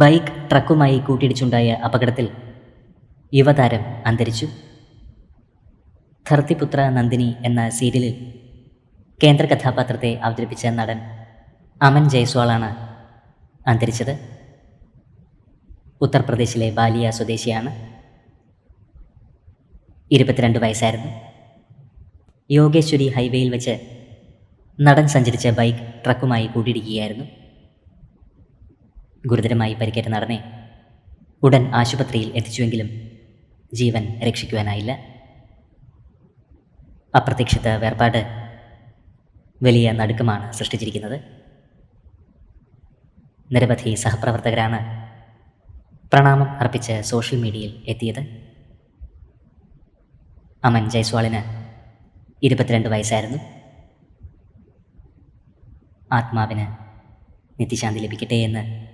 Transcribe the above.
Bike ട്രക്കുമായി കൂട്ടിയിടിച്ചുണ്ടായ അപകടത്തിൽ യുവതാരം അന്തരിച്ചു. ധർത്തിപുത്ര നന്ദിനി എന്ന സീരിയലിൽ കേന്ദ്ര കഥാപാത്രത്തെ അവതരിപ്പിച്ച നടൻ അമൻ ജയ്സ്വാളാണ് അന്തരിച്ചത്. ഉത്തർപ്രദേശിലെ ബാലിയ സ്വദേശിയാണ്. ഇരുപത്തിരണ്ട് വയസ്സായിരുന്നു. യോഗേശ്വരി ഹൈവേയിൽ വെച്ച് നടൻ സഞ്ചരിച്ച ബൈക്ക് ട്രക്കുമായി കൂട്ടിയിടിക്കുകയായിരുന്നു. ഗുരുതരമായി പരിക്കേറ്റ നടനെ ഉടൻ ആശുപത്രിയിൽ എത്തിച്ചുവെങ്കിലും ജീവൻ രക്ഷിക്കുവാനായില്ല. അപ്രതീക്ഷിത വേർപാട് വലിയ നടുക്കമാണ് സൃഷ്ടിച്ചിരിക്കുന്നത്. നിരവധി സഹപ്രവർത്തകരാണ് പ്രണാമം അർപ്പിച്ച് സോഷ്യൽ മീഡിയയിൽ എത്തിയത്. അമൻ ജയ്സ്വാളിന് ഇരുപത്തിരണ്ട് വയസ്സായിരുന്നു. ആത്മാവിന് നിത്യശാന്തി ലഭിക്കട്ടെ എന്ന്